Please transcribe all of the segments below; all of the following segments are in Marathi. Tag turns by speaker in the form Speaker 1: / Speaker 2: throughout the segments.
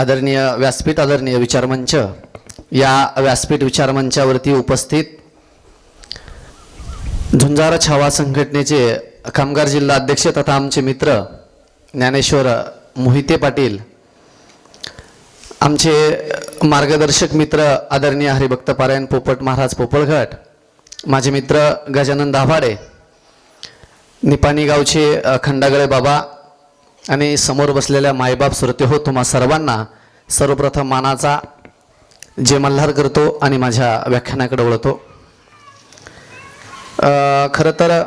Speaker 1: आदरणीय व्यासपीठ आदरणीय विचारमंच या व्यासपीठ विचारमंचावरती उपस्थित झुंजार छावा संघटनेचे कामगार जिल्हा अध्यक्ष तथा आमचे मित्र ज्ञानेश्वर मोहिते पाटील आमचे मार्गदर्शक मित्र आदरणीय हरिभक्त पारायण पोपट महाराज पोपळघट माझे मित्र गजानन दाभाडे निपाणी गावचे खंडागळे बाबा आणि समोर बसलेल्या मायबाप सुरते हो तुम्हा सर्वांना सर्वप्रथम मानाचा जे मल्हार करतो आणि माझ्या व्याख्यानाकडे वळतो. खरं तर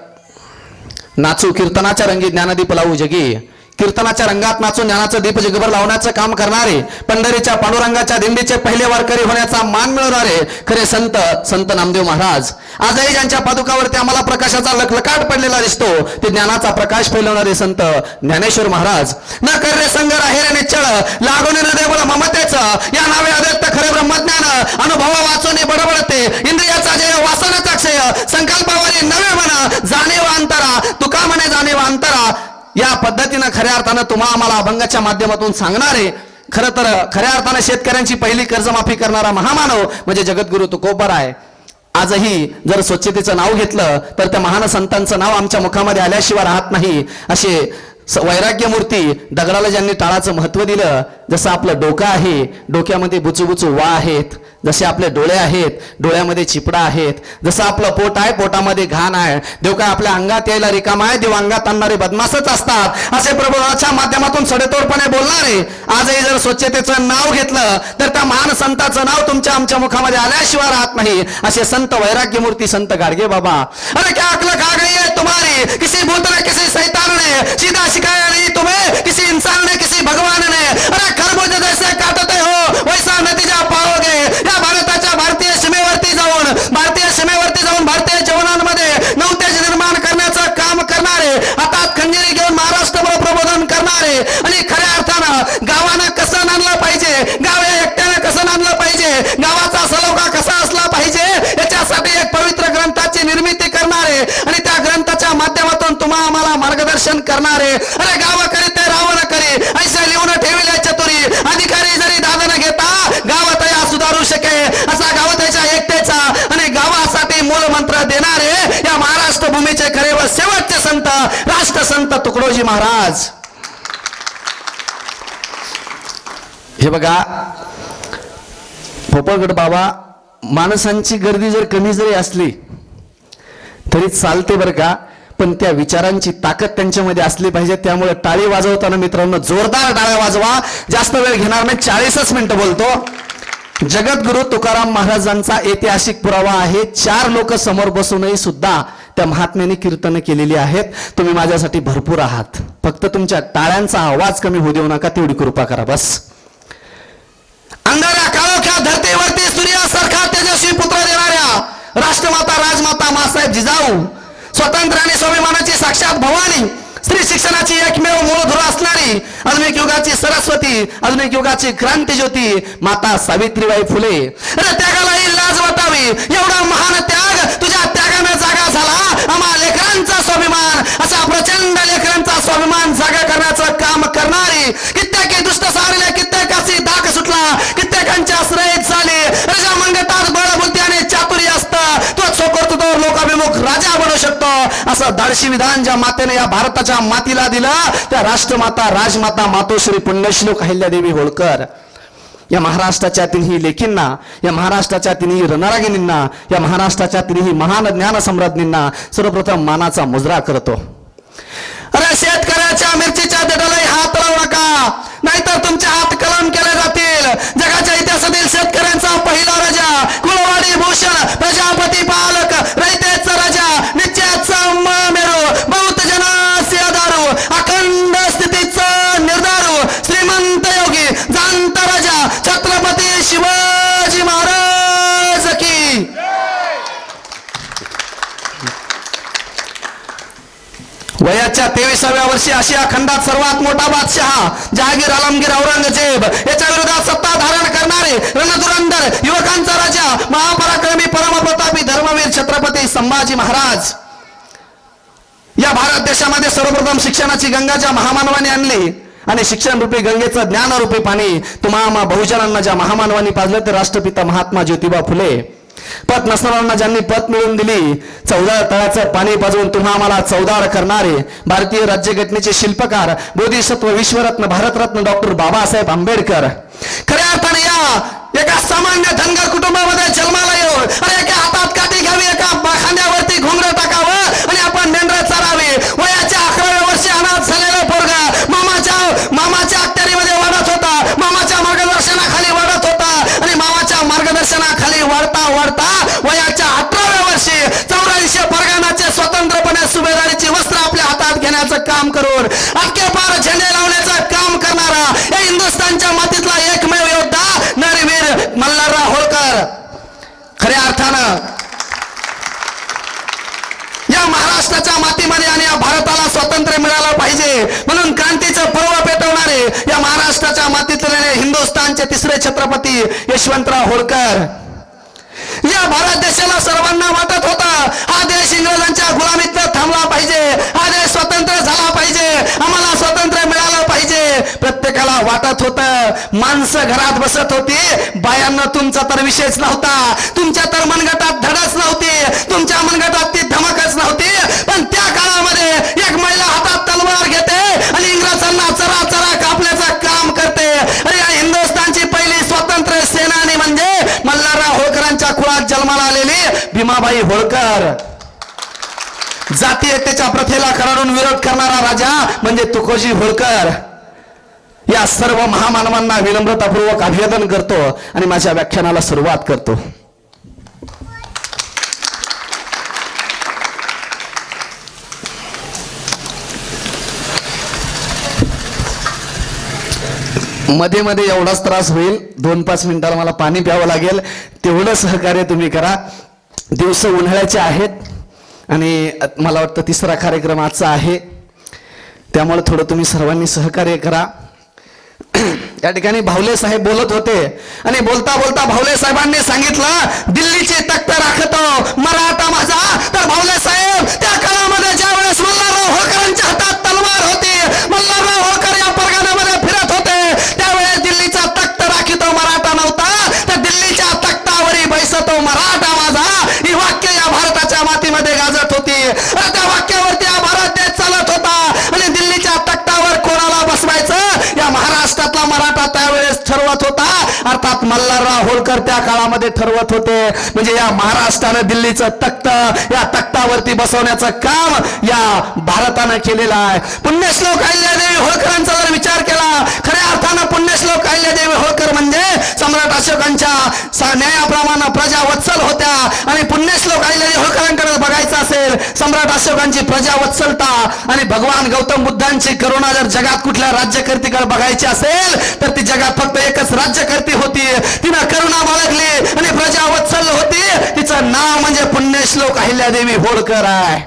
Speaker 1: नाचू कीर्तनाच्या रंगी ज्ञानदीप लावू जगी कीर्तनाच्या रंगात नाचून ज्ञानाचं दीप जगभर लावण्याचं काम करणारे पंढरीच्या पांडुरंगाच्या दिंडीचे पहिले वारकरी होण्याचा मान मिळवणारे खरे संत संत नामदेव महाराज. आजही ज्यांच्या पादुकावरती आम्हाला प्रकाशाचा लखलकाट पडलेला दिसतो ते ज्ञानाचा प्रकाश फैलवणारे संत ज्ञानेश्वर महाराज. न करणे संग राहिरे निश्चळ लागून हृदय बळ ममतेचं. या नावे अदत्त खरे ब्रह्मज्ञान अनुभव वाचून बडबडते. इंद्रियाचा जय वासनाचा क्षय संकल्पावरी नवे म्हणा जाणीव अंतरा तुका म्हणे जाणीव अंतरा. या पद्धतीनं खऱ्या अर्थानं तुम्हा आम्हाला अभंगाच्या माध्यमातून सांगणारे खरं तर खऱ्या अर्थानं शेतकऱ्यांची पहिली कर्जमाफी करणारा महामानव म्हणजे जगद्गुरु तुकोबर आहे. आजही जर स्वच्छतेचं नाव घेतलं तर त्या महान संतांचं नाव आमच्या मुखामध्ये आल्याशिवाय राहत नाही असे वैराग्यमूर्ती वैराग्य मूर्ती दगडाला ज्यांनी टाळाचं महत्त्व दिलं जसं आपलं डोकं आहे डोक्यामध्ये बुचूबुचू वा आहेत जसे आपले डोळे आहेत डोळ्यामध्ये चिपडा आहेत जसं आपलं पोट आहे पोटामध्ये घाण आहे देव काय आपल्या अंगात यायला रिकाम आहे देव अंगात आणणारे बदमासच असतात असे प्रबोधनाच्या माध्यमातून सडेतोडपणे बोलणारे. आजही जर स्वच्छतेचं नाव घेतलं तर त्या महान संताचं नाव तुमच्या आमच्या मुखामध्ये आल्याशिवाय राहत नाही असे संत वैराग्य मूर्ती संत गाडगे बाबा अरे क्या अकल खा गई है तुम्हारी? किसी भूत किसी सैता है सीधा सिखाया नहीं तुम्हें किसी इंसान ने किसी भगवान ने. अरे खरबूज जैसे काटते हो वैसा नतीजा पाओगे. या भारताच्या भारतीय सीमेवरती जाऊन भारतीय सीमेवरती जाऊन भारतीय जवानांमध्ये नवतेज निर्माण करण्याचं काम करणारे हातात खंजिरी घेऊन महाराष्ट्रभर प्रबोधन करणारे आणि खऱ्या अर्थानं गावानं कसं आणलं पाहिजे गाव हे एकट्यानं कसं आणलं पाहिजे गावाचा सलोखा कसा असला पाहिजे याच्यासाठी एक पवित्र ग्रंथाची निर्मिती करणारे आणि त्या माध्यमातून तुम्हा आम्हाला मार्गदर्शन करणारे. अरे गाव करी ते रावण करी ऐसे लिहून ठेवल्याच्या चतुरी. अधिकारी जरी दाद न घेता गाव तया सुधारू शके. असा गावताच्या एकटेचा आणि गावासाठी मूल मंत्र देणारे या महाराष्ट्र भूमीचे खरे व शेवटचे संत राष्ट्रसंत तुकडोजी महाराज. हे बघा पोपळगड बाबा माणसांची गर्दी जर कमी जरी असली तरी चालते बरं का? पण त्या विचारांची ताकद त्यांच्यामध्ये असली पाहिजे. त्यामुळे टाळी वाजवताना मित्रांनो जोरदार टाळ्या वाजवा. जास्त वेळ घेणार नाही चाळीसच मिनिटं बोलतो. जगद्गुरु तुकाराम महाराजांचा ऐतिहासिक पुरावा आहे. चार लोक समोर बसूनही सुद्धा त्या महात्म्याने कीर्तन केलेली आहेत. तुम्ही माझ्यासाठी भरपूर आहात. फक्त तुमच्या टाळ्यांचा आवाज कमी होऊ देऊ नका तेवढी कृपा करा बस. अंधाऱ्या काळोख्या धरतीवरती सूर्यासारखा तेजस्वी पुत्र देणाऱ्या राष्ट्रमाता राजमाता मासाहेब जिजाऊ स्वतंत्र आणि स्वाभिमानाची साक्षात भवानी. स्त्री शिक्षणाची एकमेव मूळधुर असणारी आधुनिक युगाची सरस्वती आधुनिक युगाची क्रांती ज्योती माता सावित्रीबाई फुले. अरे त्यागालाही लाज वाटावी. एवढा महान त्याग तुझ्या त्यागाने जागा झाला. आम्हा लेकरांचा स्वाभिमान असा प्रचंड लेकरांचा स्वाभिमान जागा करण्याचं काम करणारी कित्येक दुष्ट सारले कित्येकाची धाक सुटला कित्येकांच्या आश्रयित झाले. रजा मंगतात बळबुद्धी आणि चातुर्य असतं तो सोकरतो तो लोकाभिमुख राजा असं धाडशी विधान ज्या मातेने या भारताच्या मातीला दिलं त्या राष्ट्रमाता राजमाता मातोश्री पुण्यश्लोक अहिल्यादेवी होळकर. या महाराष्ट्राच्या तिन्ही लेखींना या महाराष्ट्राच्या तिन्ही रणरागिणींना या महाराष्ट्राच्या तिन्ही महान ज्ञान सम्राज्ञींना सर्वप्रथम मानाचा मुजरा करतो. अरे शेतकऱ्याच्या मिरचीच्या देठालाही हात लावू नका. नाहीतर तुमचे हात कलम केले जातील. जगाच्या इतिहासातील शेतकऱ्यांचा पहिला राजा कुळवाडी भूषण प्रजापती पालक रयतेचा राजा नित्याचा मेरू बहुत जनासी दारू अखंड स्थितीचा निर्धारू श्रीमंत योगी जाणता राजा छत्रपती शिवाजी महाराज की वयाच्या तेविसाव्या वर्षी आशिया खंडात सर्वात मोठा बादशहा जहागीर आलमगीर औरंगजेब. याच्या विरोधात सत्ता धारण करणारे रणधुरंधर युवकांचा राजा महापराक्रमी परमप्रतापी धर्मवीर छत्रपती संभाजी महाराज. या भारत देशामध्ये सर्वप्रथम शिक्षणाची गंगा ज्या महामानवाने आणली आणि शिक्षण रूपी गंगेचं ज्ञान रूपी पाणी तुम्हा बहुजनांना ज्या महामानवाने पाजलं ते राष्ट्रपिता महात्मा ज्योतिबा फुले. पत नसणाऱ्यांना ज्यांनी पत मिळवून दिली चौदा तळाचं पाणी पाजवून तुम्हा आम्हाला चौदार करणारे भारतीय राज्यघटनेचे शिल्पकार बोधिसत्व विश्वरत्न भारतरत्न डॉक्टर बाबासाहेब आंबेडकर. खऱ्या अर्थाने या एका सामान्य धनगर कुटुंबामध्ये जन्माला येऊन अरे एका हातात काठी घ्यावी एका खांद्यावर घोंगडं टाकावं आणि आपण मेंढर चारावे वयाच्या अकराव्या वर्षी अनाथ झालेला पोरगा मामाच्या मामाच्या अखत्यारीमध्ये वाढत होता मामाच्या मार्गदर्शनाखाली वाढत होता आणि मामाच्या मार्गदर्शनाखाली वाढता वयाच्या अठराव्या वर्षी चौऱ्याऐंशी परगानाचे स्वतंत्रपणे सुभेदारीची वस्त्र आपल्या हातात घेण्याचं काम करून अख्खे पार झेंडे लावण्याचं काम करणारा या हिंदुस्थानच्या मातीतला एकमेव योद्धा नरवीर मल्हारराव होळकर. खऱ्या अर्थानं या महाराष्ट्राच्या मातीमध्ये आणि या भारताला स्वातंत्र्य मिळालं पाहिजे म्हणून क्रांतीचं पर्व पेटवणारे या महाराष्ट्राच्या मातीतले हिंदुस्थानचे तिसरे छत्रपती यशवंतराव होळकर. या भारत देशाला सर्वांना वाटत होता हा देश इंग्रजांच्या गुलामीत थांबला पाहिजे हा देश स्वतंत्र झाला पाहिजे आम्हाला स्वातंत्र्य मिळालं पाहिजे. प्रत्येकाला वाटत होत माणसं घरात बसत होती बायांना तुमचा तर विषयच नव्हता तुमच्या तर मनगटात धडच नव्हती तुमच्या मनगटात ती धमक नव्हती पण त्या काळामध्ये एक महिला हातात तलवार घेते आणि इंग्रजांना चरा चरा कापण्याचं काम करते अरे या हिंदुस्थानची पहिली स्वातंत्र्य सेनानी म्हणजे मल्हारराव होळकरांच्या कुळात जन्माला आलेली भीमाबाई होळकर. जातीयतेच्या प्रथेला कराडून विरोध करणारा राजा म्हणजे तुकोजी होळकर. या सर्व महामानवांना विनम्रतापूर्वक अभिवादन करतो आणि माझ्या व्याख्यानाला सुरुवात करतो. मध्ये मध्ये एवढाच त्रास होईल. दोन पाच मिनिटाला मला पाणी प्यावं लागेल. तेवढं सहकार्य तुम्ही करा. दिवस उन्हाळ्याचे आहेत आणि मला वाटतं तिसरा कार्यक्रम आजचा आहे. त्यामुळे थोडं तुम्ही सर्वांनी सहकार्य करा. या ठिकाणी भावले साहेब बोलत होते आणि बोलता बोलता भावले साहेबांनी सांगितलं दिल्लीचे तख्त राखतो मराठा माझा. तर भावले साहेब त्या काळामध्ये ज्या वेळेस मल्हारराव होळकरांच्या हातात तलवार होती मल्हारराव होळकर या परगण्यामध्ये फिरत होते त्यावेळेस दिल्लीचा तख्त राखितो मराठा नव्हता तर दिल्लीच्या तख्तावरी बैसतो मराठा माझा ही वाक्य या भारताच्या मातीमध्ये गाजत होती आणि त्या वाक्यावरती हा भारत देश चालत होता आणि दिल्लीच्या तख्तावर कोणाला बसवायचं या महाराष्ट्रातला मराठा त्यावेळेस ठरवत होता अर्थात मल्हारराव त्या काळामध्ये ठरवत होते. म्हणजे या महाराष्ट्रानं दिल्लीचं तख्त या तख्तावरती बसवण्याचं काम या भारतानं केलेलं आहे. पुण्यश्लोक अहिल्यादेवी होळकरांचा जर विचार केला खऱ्या अर्थानं पुण्यश्लोक अहिल्यादेवी होळकर म्हणजे सम्राट अशोकांच्या न्यायाप्रमाणे प्रजा वत्सल होत्या. आणि पुण्यश्लोक अहिल्यादेवी होळकरांकडे बघायचं असेल सम्राट अशोकांची प्रजा वत्सलता आणि भगवान गौतम बुद्धांची करुणा जर जगात कुठल्या राज्यकर्तीकडे बघायची असेल तर ती जगात फक्त एकच राज्यकर्ती होती. तिनं करुणा बाळगली आणि प्रजा वत्सल होती. तिचं नाव म्हणजे पुण्यश्लोक अहिल्यादेवी होळकर आहे.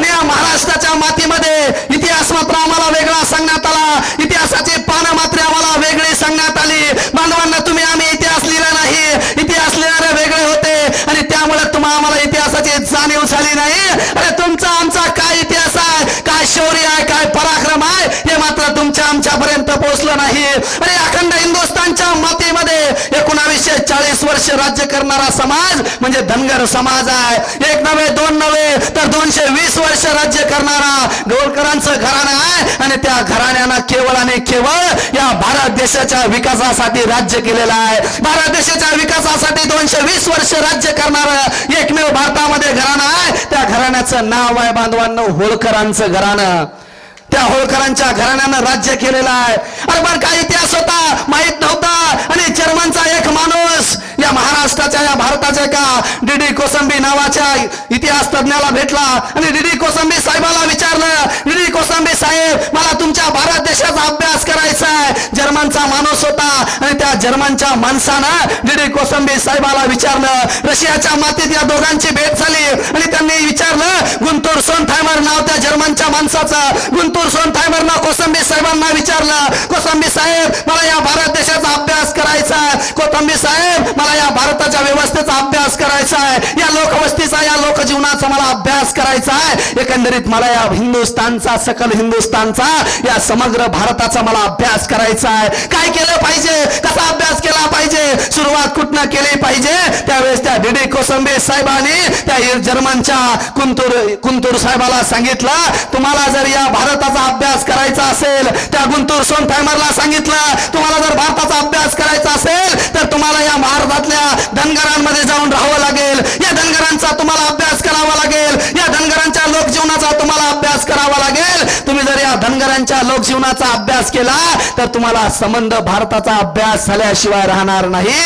Speaker 1: पण या महाराष्ट्राच्या मातीमध्ये इतिहास मात्र आम्हाला वेगळा सांगण्यात आला. इतिहासाचे पानं मात्र आम्हाला वेगळे सांगण्यात आली. बांधवांना तुम्ही आम्ही इतिहास लिहिला नाही. इतिहास लिहिणारे वेगळे होते. आणि त्यामुळे तुम्हाला आम्हाला इतिहासाची जाणीव झाली नाही. अरे तुमचा आमचा काय इतिहास आहे काय शौर्य आहे काय पराक्रम आहे हे मात्र तुमच्या आमच्यापर्यंत पोहोचलं नाही. अरे अखंड हिंदुस्थानच्या मातीमध्ये एकोणावीसशे चाळीस वर्ष राज्य करणारा समाज म्हणजे धनगर समाज आहे. एक नव्हे दोन नव्हे तर दोनशे वीस वर्ष राज्य करणारा गोळकरांचं घराणं आहे. आणि त्या घराण्यानं केवळ आणि केवळ या भारत देशाच्या विकासासाठी राज्य केलेलं आहे. भारत देशाच्या विकासासाठी दोनशे वीस वर्ष राज्य करणारं एकमेव भारतामध्ये घराणं आहे. त्या घराण्याचं नाव आहे बांधवांनो होळकरांचं घराणं. त्या होळकरांच्या घराण्यानं राज्य केलेलं आहे. अरे पण काय इतिहास होता? माहीत नव्हता. आणि जर्मनचा एक माणूस आपल्या महाराष्ट्राच्या या भारताच्या एका डीडी कोसंबी नावाच्या इतिहास तज्ञाला भेटला. आणि डीडी कोसंबी साहेबाला विचारलं डीडी कोसंबी साहेब मला तुमच्या भारत देशाचा अभ्यास करायचा आहे. जर्मनचा माणूस होता. आणि त्या जर्मनच्या माणसानं डीडी कोसंबी साहेबाला विचारलं रशियाच्या मातीत या दोघांची भेट झाली. आणि त्यांनी विचारलं गुंतूर सोनथायमर नाव त्या जर्मनच्या माणसाचं. गुंतूर सोनथायमरनं कोसंबी साहेबांना विचारलं कोसंबी साहेब मला या भारत देशाचा अभ्यास करायचा आहे. कोसंबी साहेब मला या भारताच्या व्यवस्थेचा अभ्यास करायचा आहे. या करायचा आहे. एकंदरीत मला या हिंदुस्थानचा सकल हिंदुस्थानचा या समग्र भारताचा मला अभ्यास करायचा आहे. काय केलं पाहिजे? कसा अभ्यास केला पाहिजे? सुरुवात कुठनं केली पाहिजे? त्यावेळेस त्या डीडी कोसंबे साहेबांनी त्या जर्मनच्या कुंतूर कुंतूर साहेबाला सांगितलं तुम्हाला जर या भारताचा अभ्यास करायचा असेल त्या गुंतूर सोनफायमरला सांगितलं तुम्हाला जर भारताचा अभ्यास करायचा असेल तर तुम्हाला या भारतातल्या धनगरांमध्ये जाऊन राहावं लागेल. या धनगरांचा तुम्हाला अभ्यास करावा लागेल. या धनगरांच्या लोकजीवनाचा तुम्हाला अभ्यास करावा लागेल. तुम्ही जर या धनगरांच्या लोकजीवनाचा अभ्यास केला तर तुम्हाला संबंध भारताचा अभ्यास झाल्याशिवाय राहणार नाही.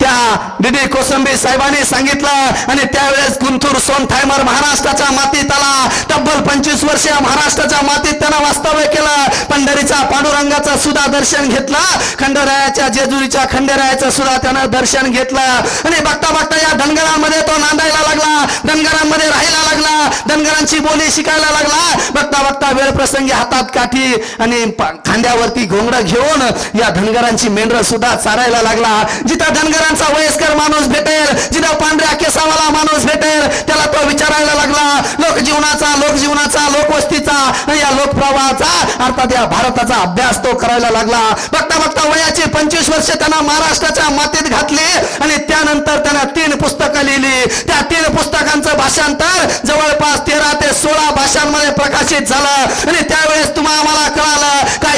Speaker 1: त्या दिदी कोसंबी साहेबांनी सांगितलं आणि त्यावेळेस गुंथूर सोनथायमर महाराष्ट्राच्या मातीत आला तब्बल पंचवीस वर्ष महाराष्ट्राच्या मातीत त्यांना वास्तव्य केलं. पंढरीचा पांडुरंगाचा सुद्धा दर्शन घेतलं. खंडरायाच्या जेजुरीच्या खंडेरायाचं सुद्धा त्यानं दर्शन घेतलं. आणि बघता बघता या धनगरांमध्ये तो नांदायला लागला. धनगरांमध्ये राहायला लागला. धनगरांची बोली शिकायला लागला. बघता बघता वेळ प्रसंगी हातात काठी आणि खांद्यावरती घोंगडं घेऊन या धनगरांची मेंढर सुद्धा चारायला लागला. जिथं धनगरांचा वयस्कर माणूस भेटेल जिथं पांढऱ्या केसावाला माणूस भेटेल त्याला तो विचारायला लागला. लोकजीवनाचा लोकजीवनाचा लोकवस्तीचा या लोकप्रवाहाचा अर्थात या भारताचा अभ्यास तो करायला लागला. बघता बघता वयाची पंचवीस वर्ष त्यांना महाराष्ट्राच्या मातीत घातली आणि त्यानंतर त्यांना तीन पुस्तकं लिहिली. त्या तीन पुस्तकांचं भाषांतर जवळपास तेरा ते सोळा भाषांमध्ये प्रकाशित झालं. आणि त्यावेळेस तुम्हाला आम्हाला कळालं का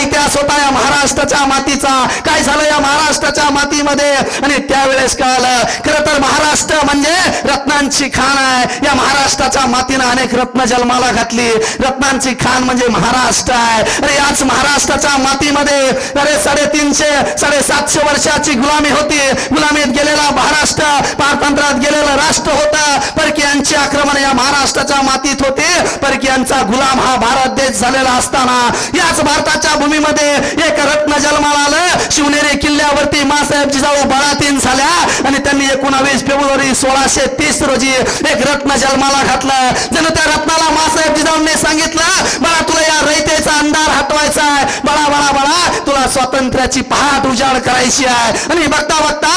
Speaker 1: महाराष्ट्राच्या मातीचा. काय झालं या महाराष्ट्राच्या मातीमध्ये? आणि त्यावेळेस कळालं खरं तर महाराष्ट्र म्हणजे रत्नांची खाण आहे. या महाराष्ट्राच्या मातीनं अनेक रत्न जन्माला घातली. रत्नांची खाण म्हणजे महाराष्ट्र आहे. अरे याच महाराष्ट्राच्या मातीमध्ये अरे साडेतीनशे साडेसातशे वर्षाची गुलामी होती. गुलामीत गेलेला महाराष्ट्र पारतंत्रात गेलेलं राष्ट्र होतं. परकीयांची आक्रमण या महाराष्ट्राच्या मातीत होते. परकीयांचा गुलाम हा भारत देश झालेला असताना याच भारताच्या भूमीमध्ये एक रत्न जन्माला आलं. शिवनेरी किल्ल्यावरती मासाहेब जिजाऊ बाळातीन झाल्या आणि त्यांनी एकोणावीस फेब्रुवारी सोळाशे तीस रोजी एक रत्न जन्माला घातलं. जणू त्या रत्नाला मासाहेब जिजाऊंनी सांगितलं बाळा तुला या रयतेचा अंधार हटवायचा आहे. बाळा बाळा बाळा तुला स्वातंत्र्याची पहाट उजाड करायची आहे. आणि बघता बघता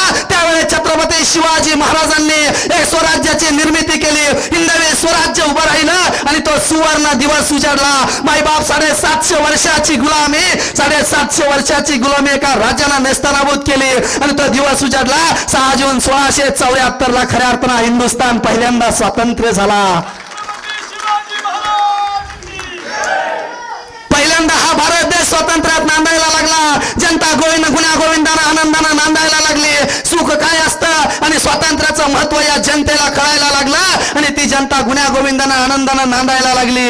Speaker 1: छत्रपती शिवाजी महाराजांनी एक स्वराज्याची निर्मिती केली. हिंदवी स्वराज्य उभं राहिलं आणि तो सुवर्ण दिवस उजाडला. मायबाप साडेसातशे वर्षाची गुलामी साडेसातशे वर्षाची गुलामी एका राज्याला नेस्तनाबूत केली आणि तो दिवस उजाडला. सहा जून सोळाशे चौऱ्याहत्तर ला खऱ्या अर्थानं हिंदुस्थान पहिल्यांदा स्वातंत्र्य झाला. पहिल्यांदा हा भारत देश स्वातंत्र्यात नांदायला लागला. जनता गोविंद गुन्हा गोविंदा कळायला लागली. सुख काय असतं? आणि स्वातंत्र्याचं महत्त्व या जनतेला कळायला लागलं. आणि ती जनता गुन्ह्या गोविंदानं आनंदानं नांदायला लागली.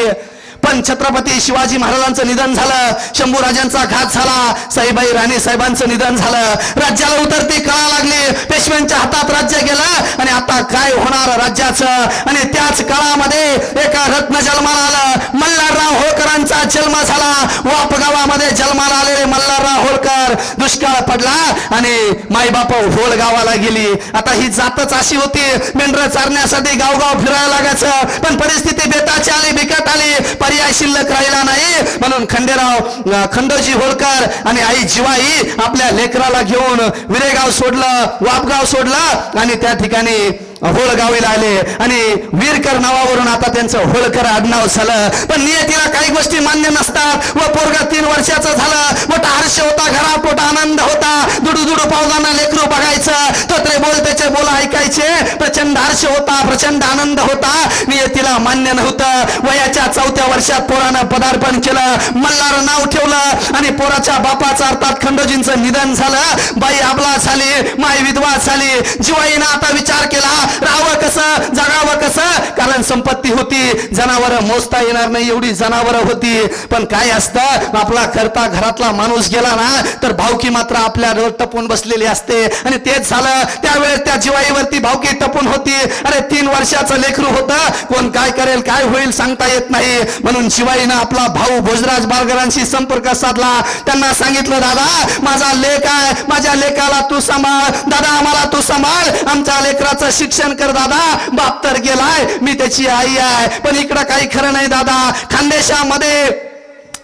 Speaker 1: पण छत्रपती शिवाजी महाराजांचं निधन झालं. शंभूराजांचा घात झाला. साईबाई राणे साहेबांचं निधन झालं. राज्याला उतरती कळा लागली. पेशव्यांच्या हातात राज्य गेलं. आणि आता काय होणार राज्याचं? आणि त्याच काळामध्ये एका रत्न जन्माला आलं मल्हारराव होळकरांचा जन्म झाला. वापगावामध्ये जन्माला आलेले मल्हारराव होळकर दुष्काळ पडला आणि माईबाप होळ गावाला गेली. आता ही जातच अशी होती. मेंढर चारण्यासाठी गावगाव फिरायला लागायचं. पण परिस्थिती बेताची आली बिकट आली. पर्याय शिल्लक राहिला नाही. म्हणून खंडेराव खंडोजी होळकर आणि आई जिवाई आपल्या लेकराला घेऊन विरेगाव सोडलं वापगाव सोडलं आणि त्या ठिकाणी होळगावीला आले आणि वीरकर नावावरून आता त्यांचं होळकर आडनाव झालं. पण नियतीला काही गोष्टी मान्य नसतात. व पोरगा तीन वर्षाचं झालं. मोठा हर्ष होता घरात मोठा आनंद होता. दुडू दुडू पावदाना लेकरू बघायचं. तोत्रे बोल त्याचे बोल ऐकायचे. प्रचंड हर्ष होता प्रचंड आनंद होता. नियतीला मान्य नव्हतं. वयाच्या चौथ्या वर्षात पोरानं पदार्पण केलं. मल्हार नाव ठेवलं. आणि पोराच्या बापाचा अर्थात खंडोजींचं निधन झालं. बाई आबला झाली माय विधवा झाली. जिवाईनं आता विचार केला. राहावं कसं जगावं कसं? कारण संपत्ती होती जनावर मोजता येणार नाही एवढी जनावर होती. पण काय असतं आपला करता घरातला माणूस गेला ना तर भावकी मात्र आपल्यावर टपून बसलेली असते. आणि तेच झालं त्यावेळेस त्या जिवाईवरती भावकी टपून होती. अरे तीन वर्षाचं लेकरू होतं. कोण काय करेल काय होईल सांगता येत नाही. म्हणून शिवाईनं आपला भाऊ भोजराज बाळगरांशी संपर्क साधला. त्यांना सांगितलं दादा माझा लेख आहे. माझ्या लेखाला तू सांभाळ. दादा आम्हाला तू सांभाळ. आमच्या लेकराचं शिक्षण कर दादा. बाप तर गेलाय मी त्याची आई आहे. पण इकडं काही खरं नाही दादा. खानदेशामध्ये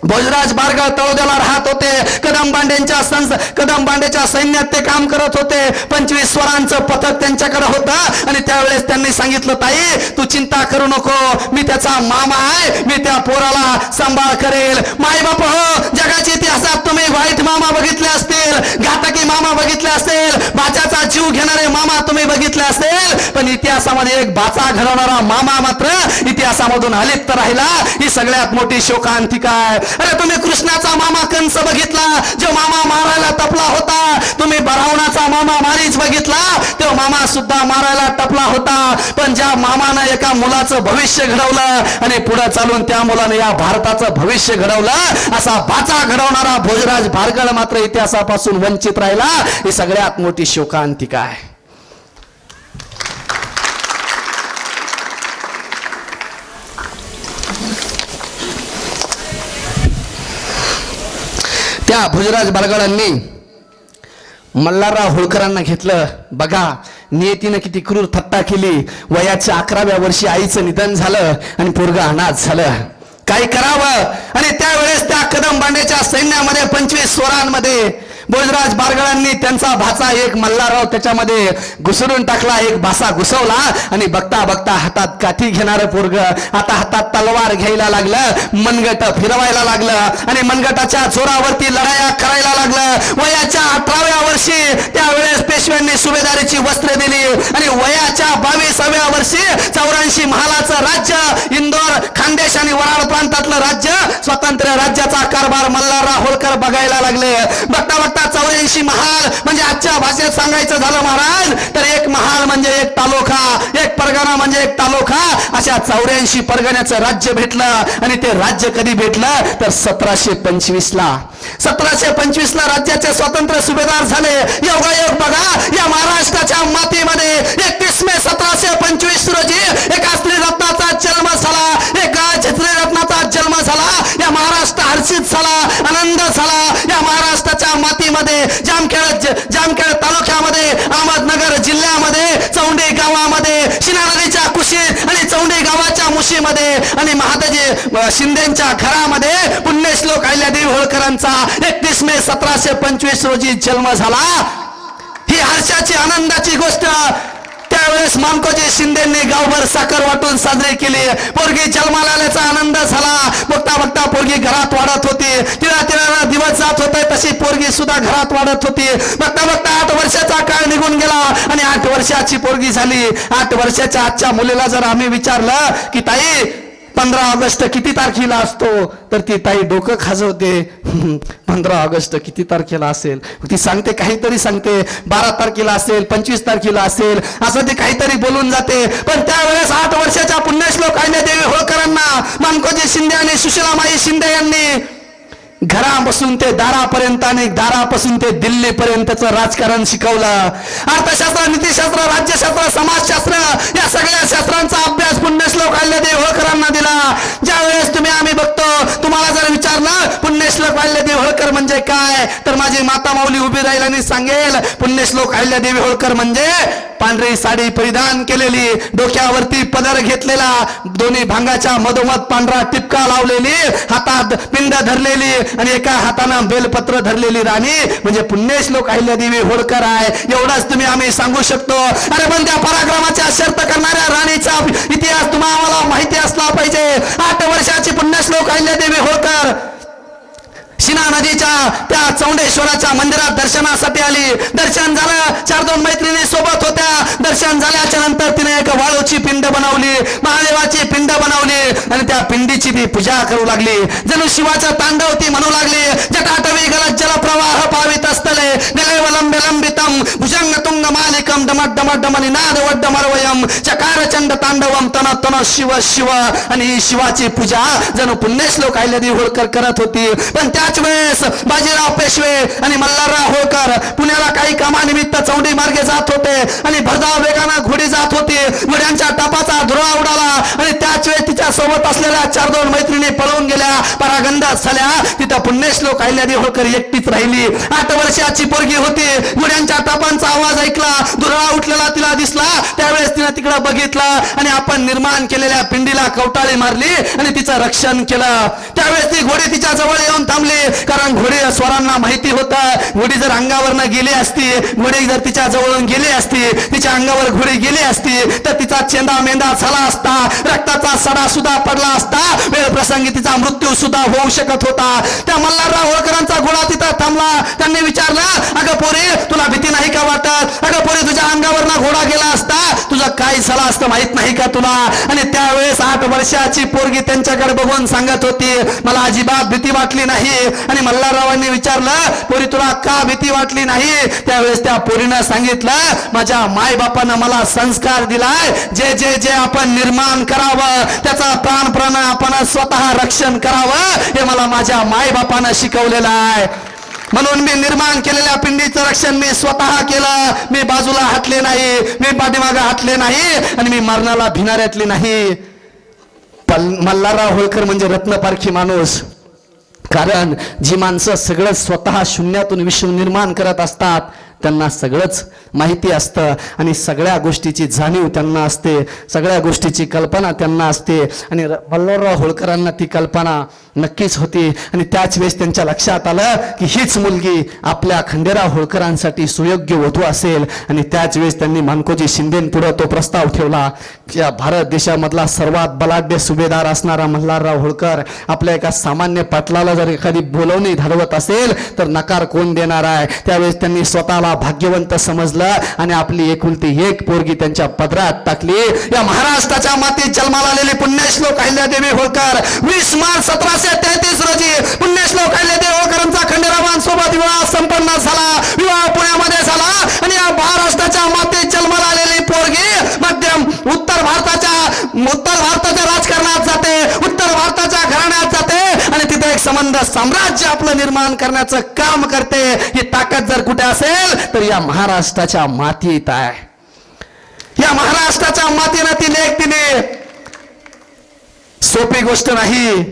Speaker 1: भोजराज बारगाव तळोद्याला राहत होते. कदम बांडेंच्या संस कदम बांडेच्या सैन्यात ते काम करत होते. पंचवीस स्वरांचं पथक त्यांच्याकडे होतं. आणि त्यावेळेस त्यांनी सांगितलं ताई तू चिंता करू नको. मी त्याचा मामा आहे. मी त्या पोराला सांभाळ करेल. माय बाप हो जगाच्या इतिहासात तुम्ही वाईट मामा बघितले असतील. घातकी मामा बघितले असतील बाचाचा जीव घेणारे मामा तुम्ही बघितले असतील पण इतिहासामध्ये एक बाचा घडवणारा मामा मात्र इतिहासामधून अलिप्त राहिला. ही सगळ्यात मोठी शोकांतिका आहे. अरे तुम्ही कृष्णाचा मामा कंस बघितला जो मामा मारायला टपला होता तुम्ही बरावणाचा मामा मारीच बघितला तो मामा सुद्धा मारायला टपला होता. पण ज्या मामानं एका मुलाचं भविष्य घडवलं आणि पुढे चालून त्या मुलाने या भारताचं भविष्य घडवलं असा बाचा घडवणारा भोजराज भारगळ मात्र इतिहासापासून वंचित राहिला. ही सगळ्यात मोठी शोकांतिका आहे. त्या भुजराज बालगडांनी मल्हारराव होळकरांना घेतलं. बघा नियतीनं किती क्रूर थट्टा केली. वयाच्या अकराव्या वर्षी आईचं निधन झालं आणि पोरगा अनाथ झालं. काय करावं? आणि त्यावेळेस त्या कदम बांडेच्या सैन्यामध्ये पंचवीस स्वरांमध्ये भोजराज बारगळांनी त्यांचा भाचा एक मल्हारराव त्याच्यामध्ये घुसरून टाकला एक भासा घुसवला आणि बघता बघता हातात काठी घेणारं पोरग आता हातात तलवार घ्यायला लागलं मनगट फिरवायला लागलं आणि मनगटाच्या जोरावरती लढाया करायला लागलं. वयाच्या अठराव्या वर्षी त्यावेळेस पेशव्यांनी सुभेदारीची वस्त्र दिली आणि वयाच्या बावीसाव्या वर्षी चौऱ्याऐंशी महालाचं राज्य इंदोर खानदेश आणि वराड प्रांतातलं राज्य स्वतंत्र राज्याचा कारभार मल्हारराव होळकर बघायला लागले. बघता बघता चौऱ्याऐंशी महाल म्हणजे आजच्या भाषेत सांगायचं झालं महाराज तर एक महाल म्हणजे एक तालुका एक परगणा म्हणजे एक तालुका. अशा चौऱ्याऐंशी परगण्याचं राज्य भेटलं आणि ते राज्य कधी भेटलं? तर सतराशे पंचवीस ला सतराशे पंचवीस ला राज्याचे स्वतंत्र सुभेदार झाले. योगायोग बघा या महाराष्ट्राच्या मातीमध्ये एकतीस मे सतराशे पंचवीस रोजी एका स्त्री रत्नाचा जन्म झाला. एक छत्री रत्नाचा जन्म झाला. या महाराष्ट्र हर्षित झाला आनंद झाला. या महाराष्ट्राच्या मातीमध्ये जामखेड जामखेड तालुक्यामध्ये अहमदनगर जिल्ह्यामध्ये चौंडे गावामध्ये शिना नदीच्या कुशीत आणि चौंडे गावाच्या मुशीमध्ये आणि महादाजी शिंदेच्या घरामध्ये पुण्यश्लोक अहिल्यादेवी होळकरांचा एकतीस मे सतराशे पंचवीस रोजी जन्म झाला. ही हर्षाची आनंदाची गोष्ट त्यावेळेस मानकोजी शिंदेंनी गावभर साखर वाटून साजरी केली. पोरगी जन्माला आल्याचा आनंद झाला. बघता बघता पोरगी घरात वाढत होती. तिला तिला दिवस जात होते तशी पोरगी सुद्धा घरात वाढत होती. बघता बघता आठ वर्षाचा काळ निघून गेला आणि आठ वर्षाची पोरगी झाली. आठ वर्षाच्या आजच्या मुलीला जर आम्ही विचारलं की ताई पंधरा ऑगस्ट किती तारखेला असतो? तर ती ताई डोकं खाजवते. पंधरा ऑगस्ट किती तारखेला असेल? ती सांगते काहीतरी सांगते. बारा तारखेला असेल पंचवीस तारखेला असेल असं ती काहीतरी बोलून जाते. पण त्यावेळेस आठ वर्षाच्या पुण्यश्लोक देवी होळकरांना. मानकोजी शिंदे आणि सुशीलामाई शिंदे यांनी घरापासून ते दारापर्यंत आणि दारापासून ते दिल्लीपर्यंतचं राजकारण शिकवलं. अर्थशास्त्र नीतीशास्त्र राज्यशास्त्र समाजशास्त्र या सगळ्या शास्त्रांचा अभ्यास पुण्यश्लोक अल्लदेव होळकरांना दिला. ज्या वेळेस तुम्ही आम्ही बघतो तुम्हाला जर विचारलं पुण्यश्लोक अल्लदेव होळकर म्हणजे काय? तर माझी माता माऊली उभी राहील आणि सांगेल पुण्यश्लोक अहिल्यादेवी होळकर म्हणजे पांढरी साडी परिधान केलेली डोक्यावरती पदर घेतलेला दोन्ही भांगाच्या मधोमध पांढरा टिपका लावलेली हातात पिंड धरलेली आणि एका हातानं बेलपत्र धरलेली राणी म्हणजे पुण्यश्लोक अहिल्यादेवी होळकर आहे. एवढंच तुम्ही आम्ही सांगू शकतो. अरे पण त्या पराक्रमाच्या शर्त करणाऱ्या राणीचा इतिहास तुम्हाला माहिती असला पाहिजे. आठ वर्षाची पुण्यश्लोक अहिल्यादेवी होळकर. शिना नदीच्या त्या चौंडेश्वराच्या मंदिरात दर्शनासाठी आली. दर्शन झालं. चार दोन मैत्रिणी सोबत होत्या. दर्शन झाल्याच्यानंतर तिने एक वाळूची पिंड बनवली. महादेवाची पिंड बनवली. आणि त्या पिंडीची ती पूजा करू लागली. जणू शिवाचं तांडव ती म्हणू लागली. जटाटवी गलत जलप्रवाह पावित असतले. निलयवलंब भुजंग तुंग मालिकम. डमट डमट डमनी नाद वड्ड मरवयम चकार चंड तांडवम. तन तन शिव शिव. आणि शिवाची पूजा जणू पुण्यश्लोक अहिल्यादेवी होळकर करत होती. पण त्याच वेळेस बाजीराव पेशवे आणि मल्हारराव होळकर पुण्याला काही कामानिमित्त चौंडी मार्गे जात होते आणि भरधाव वेगानं घोडी जात होती. घोड्यांच्या टपाचा धुरा उडाला आणि त्याच वेळेस तिच्या सोबत असलेल्या चार दोन मैत्रिणी पळून गेल्या. परागंधात झाल्या. तिथं पुण्यश्लोक अहिल्यादेवी होळकर एकटीच राहिली. आठ वर्षाची पोरगी होती. गुड्यांच्या टापांचा आवाज ऐकला. धुरळा उठलेला तिला दिसला. त्यावेळेस तिनं तिकडे बघितलं आणि आपण निर्माण केलेल्या पिंडीला कवटाळी मारली आणि तिचं रक्षण केलं. त्यावेळेस ती घोडी तिच्या जवळ येऊन थांबली. कारण घोडी स्वरांना माहिती होतं. घोडी जर अंगावरनं गेली असती घोडी जर तिच्या जवळून गेली असती तिच्या अंगावर घोडी गेली असती तर तिचा चेंदा मेंदा झाला असता रक्ताचा सडा सुद्धा पडला असता वेळ प्रसंगी तिचा मृत्यू सुद्धा होऊ शकत होता. त्या मल्हारराव होळकरांचा घोडा तिथं थांबला. त्यांनी विचारलं अगं पोरी तुला भीती नाही का वाटत? अगं पोरी तुझ्या अंगावरनं घोडा गेला असता? तुझं काय झालं असतं माहीत नाही का तुला? आणि त्यावेळेस आठ वर्षाची पोरगी त्यांच्याकडे बघून सांगत होती मला अजिबात भीती वाटली नाही. आणि मल्हाररावांनी विचारलं पोरी तुला का भीती वाटली नाही? त्यावेळेस त्या पोरीनं सांगितलं माझ्या मायबापानं मला संस्कार दिलाय. जे जे जे आपण निर्माण करावं त्याचा प्राणपण आपण स्वतः रक्षण करावं हे मला माझ्या मायबापानं शिकवलेलं आहे. म्हणून मी निर्माण केलेल्या पिंडीचं रक्षण मी स्वतः केलं. मी बाजूला हटले नाही मी पाठीमागे हटले नाही आणि मी मरणाला भिणाऱ्यातली नाही. मल्हारराव होळकर म्हणजे रत्नपारखी माणूस. कारण जी माणसं सगळं स्वतः शून्यातून विश्व निर्माण करत असतात त्यांना सगळंच माहिती असतं आणि सगळ्या गोष्टीची जाणीव त्यांना असते सगळ्या गोष्टीची कल्पना त्यांना असते आणि र- होळकरांना ती कल्पना नक्कीच होती. आणि त्याच वेळेस त्यांच्या लक्षात आलं की हीच मुलगी आपल्या खंडेराव होळकरांसाठी सुयोग्य वधू असेल. आणि त्याच वेळेस त्यांनी मानकोजी शिंदेपुढं तो प्रस्ताव ठेवला की या भारत देशामधला सर्वात बलाढ्य सुभेदार असणारा मल्हारराव होळकर आपल्या एका सामान्य पाटलाला जर एखादी बोलवणी धडवत असेल तर नकार कोण देणार आहे? त्यावेळेस त्यांनी स्वतःला भाग्यवंत समजलं आणि आपली एकुलती एक पोरगी त्यांच्या पदरात टाकली. या महाराष्ट्राच्या मातीत जन्माला आलेले पुण्यश्लोक अहिल्यादेवी होळकर. वीस मार्च सतराशे तेहतीस रोजी पुण्यश्लोक अहिल्यादेवी होळकरांचा खंडेरावांसोबत विवाह संपन्न झाला. विवाह पुण्यामध्ये झाला आणि या महाराष्ट्राच्या मातीत जन्माला आलेली पोरगी मध्यम उत्तर भारताच्या उत्तर भारताच्या राजकारणात जाते उत्तर भारताच्या घराण्यात जाते आणि एक संबंध साम्राज्य आपलं निर्माण करण्याचं काम करते. ही ताकद जर कुठे असेल तर या महाराष्ट्राच्या मातीत आहे. या महाराष्ट्राच्या मातीनं ती लेख तिने सोपी गोष्ट नाही.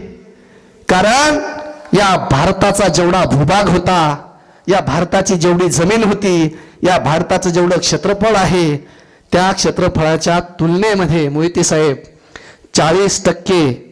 Speaker 1: कारण या भारताचा जेवढा भूभाग होता या भारताची जेवढी जमीन होती या भारताचं जेवढं क्षेत्रफळ आहे त्या क्षेत्रफळाच्या तुलनेमध्ये मोहिते साहेब चाळीस टक्के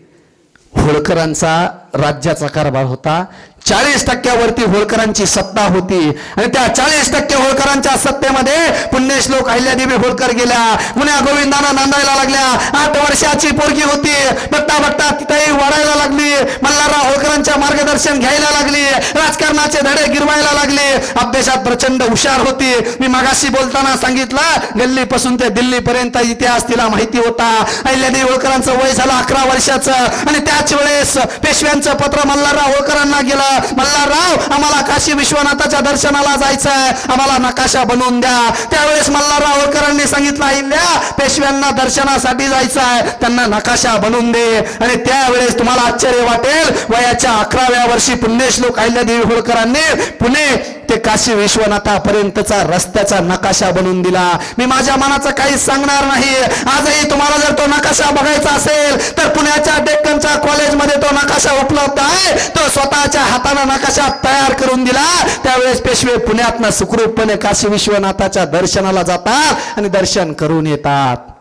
Speaker 1: होळकरांचा राज्याचा कारभार होता. चाळीस टक्क्यावरती होळकरांची सत्ता होती. आणि त्या चाळीस टक्के होळकरांच्या सत्तेमध्ये पुण्यश्लोक अहिल्यादेवी होळकर गेल्या. गुन्ह्या गोविंदांना नांदायला लागल्या. आठ वर्षाची पोरगी होती. बघता बघता तिथेही वाढायला लागली. मल्हारराव होळकरांच्या मार्गदर्शन घ्यायला लागली. राजकारणाचे धडे गिरवायला लागले. अभ्यासात प्रचंड हुशार होती. मी मागाशी बोलताना सांगितलं गल्लीपासून ते दिल्ली पर्यंत इतिहास तिला माहिती होता. अहिल्यादेवी होळकरांचं वय झालं अकरा वर्षाचं. आणि त्याच वेळेस पेशव्यांचं पत्र मल्हारराव होळकरांना गेलं. मल्हारराव आम्हाला काशी विश्वनाथाच्या दर्शनाला जायचंय. आम्हाला नकाशा बनवून द्या. त्यावेळेस मल्हारराव होळकरांनी सांगितलं अहिल्या पेशव्यांना दर्शनासाठी जायचं आहे त्यांना नकाशा बनवून दे. आणि त्यावेळेस तुम्हाला आश्चर्य वाटेल वयाच्या अकराव्या वर्षी पुण्यश्लोक अहिल्यादेवी होळकरांनी. पुणे ते काशी विश्वनाथापर्यंतचा रस्त्याचा नकाशा बनवून दिला. मी माझ्या मनाचं काही सांगणार नाही. आजही तुम्हाला जर तो नकाशा बघायचा असेल तर पुण्याच्या डेक्कनच्या कॉलेजमध्ये तो नकाशा उपलब्ध आहे. तो स्वतःच्या हाताने नकाशा तयार करून दिला. त्यावेळेस पेशवे पुण्यातनं सुखरूपपणे काशी विश्वनाथाच्या दर्शनाला जातात आणि दर्शन करून येतात.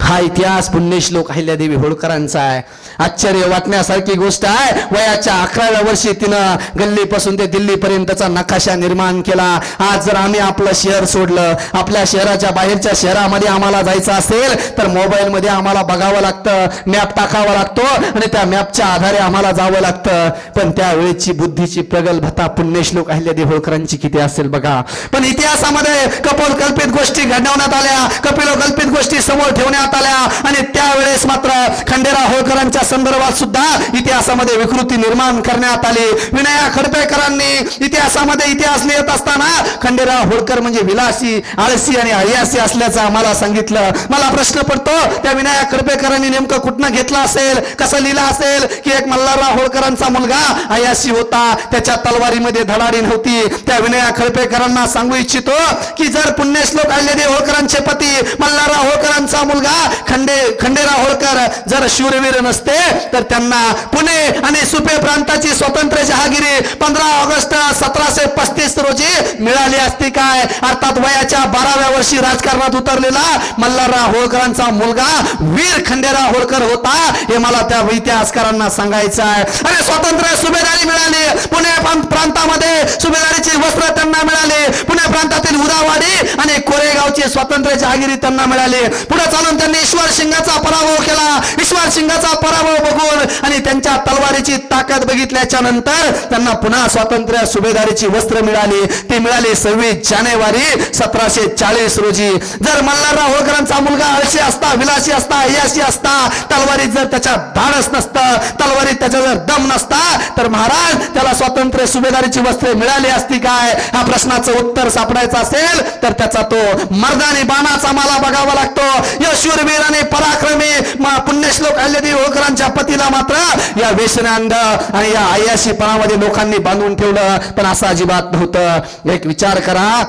Speaker 1: हा इतिहास पुण्यश्लोक अहिल्यादेवी होळकरांचा आहे. आश्चर्य वाटण्यासारखी गोष्ट आहे. वयाच्या अकराव्या वर्षी तिनं गल्लीपासून ते दिल्लीपर्यंतचा नकाशा निर्माण केला. आज जर आम्ही आपलं शहर सोडलं आपल्या शहराच्या बाहेरच्या शहरामध्ये आम्हाला जायचं असेल तर मोबाईलमध्ये आम्हाला बघावं लागतं मॅप टाकावा लागतो आणि त्या मॅपच्या आधारे आम्हाला जावं लागतं. पण त्यावेळेची बुद्धीची प्रगल्भता पुण्यश्लोक अहिल्यादेवी होळकरांची किती असेल बघा. पण इतिहासामध्ये कपोल कल्पित गोष्टी घडवण्यात आल्या. कपिलो कल्पित गोष्टी समोर ठेवण्यात आल्या. आणि त्यावेळेस मात्र खंडेराव होळकरांच्या संदर्भात सुद्धा इतिहासामध्ये विकृती निर्माण करण्यात आली. विनया खडपेकरांनी इतिहासामध्ये इतिहास लिहित असताना खंडेराव होळकर म्हणजे विलासी आळसी आणि अयासी असल्याचं आम्हाला सांगितलं. मला प्रश्न पडतो त्या विनया खडपेकरांनी नेमकं कुठनं घेतलं असेल? कसं लिहिलं असेल? की एक मल्हारराव होळकरांचा मुलगा अयासी होता. त्याच्या तलवारीमध्ये धडाडी नव्हती. त्या विनया खडपेकरांना सांगू इच्छितो की जर पुण्यश्लोक अहिल्यादेवी होळकरांचे पती मल्हारराव होळकरांचा मुलगा खंडे खंडेराव होळकर जर शूरवीर नसते तर त्यांना पुणे आणि सुपे प्रांताची स्वतंत्र जहागिरी पंधरा ऑगस्ट सतराशे पस्तीस रोजी मिळाली असती काय? अर्थात वयाच्या बाराव्या वर्षी राजकारणात उतरलेला मल्हारराव होळकरांचा मुलगा वीर खंडेराव होळकर होता. हे मला त्या इतिहासकारांना सांगायचं आहे. अरे स्वातंत्र्य सुभेदारी मिळाली. पुणे प्रांतामध्ये सुभेदारीची वस्त्र त्यांना मिळाले. पुणे प्रांतातील उदावाडी आणि कोरेगावची स्वातंत्र्य जहागिरी त्यांना मिळाली. पुढे चालून त्यांनी ईश्वर सिंगाचा पराभव केला. ईश्वर सिंगाचा पराभव बघून आणि त्यांच्या तलवारीची ताकद बघितल्याच्या नंतर त्यांना पुन्हा स्वातंत्र्य सुभेदारीची वस्त्र मिळाली. ती मिळाली सव्वीस जानेवारी सतराशे चाळीस रोजी. जर मल्हारराव होळकरांचा मुलगा आळशी असता विलासी असता अयाशी असता तलवारीत जर त्याच्या धाडस नसतं तलवारीत त्याचा जर दम नसता तर महाराज त्याला स्वातंत्र्य सुभेदारीची वस्त्रे मिळाली असती काय? हा प्रश्नाचं उत्तर सापडायचं असेल तर त्याचा तो मर्दानी बाणाचा मला बघावा लागतो. यशूर शूरवीर पराक्रमी पुण्यश्लोक अल्लदेव होळकरांच्या पतीला मात्र या व्यसनांध आणि या आयाशीपणामध्ये लोकांनी बांधून ठेवलं. पण असं अजिबात नव्हतं. एक विचार करा.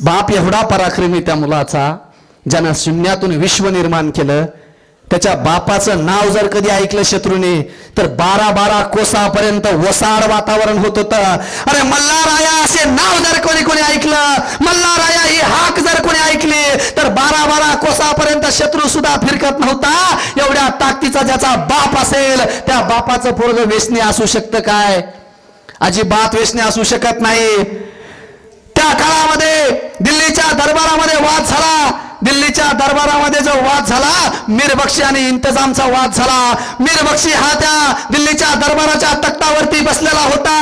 Speaker 1: बाप एवढा पराक्रमी त्या मुलाचा ज्यानं शून्यातून विश्व निर्माण केलं. त्याच्या बापाचं नाव जर कधी ऐकलं शत्रूने तर बारा बारा कोसापर्यंत वसाड वातावरण होत होतं. अरे मल्हाराया असे नाव जर कोणी कोणी ऐकलं मल्हाराया ही हाक जर कोणी ऐकली तर बारा बारा कोसापर्यंत शत्रू सुद्धा फिरकत नव्हता. एवढ्या ताकदीचा ज्याचा बाप असेल त्या बापाचं पोरग वेसणे असू शकतं काय? अजिबात वेसणे असू शकत नाही. त्या काळामध्ये दिल्लीच्या दरबारामध्ये वाद झाला. दिल्लीच्या दरबारामध्ये जो वाद झाला मीरबक्षी आणि इंतजामचा वाद झाला. मीरबक्षी हा त्या दिल्लीच्या दरबाराच्या तख्तावरती बसलेला होता.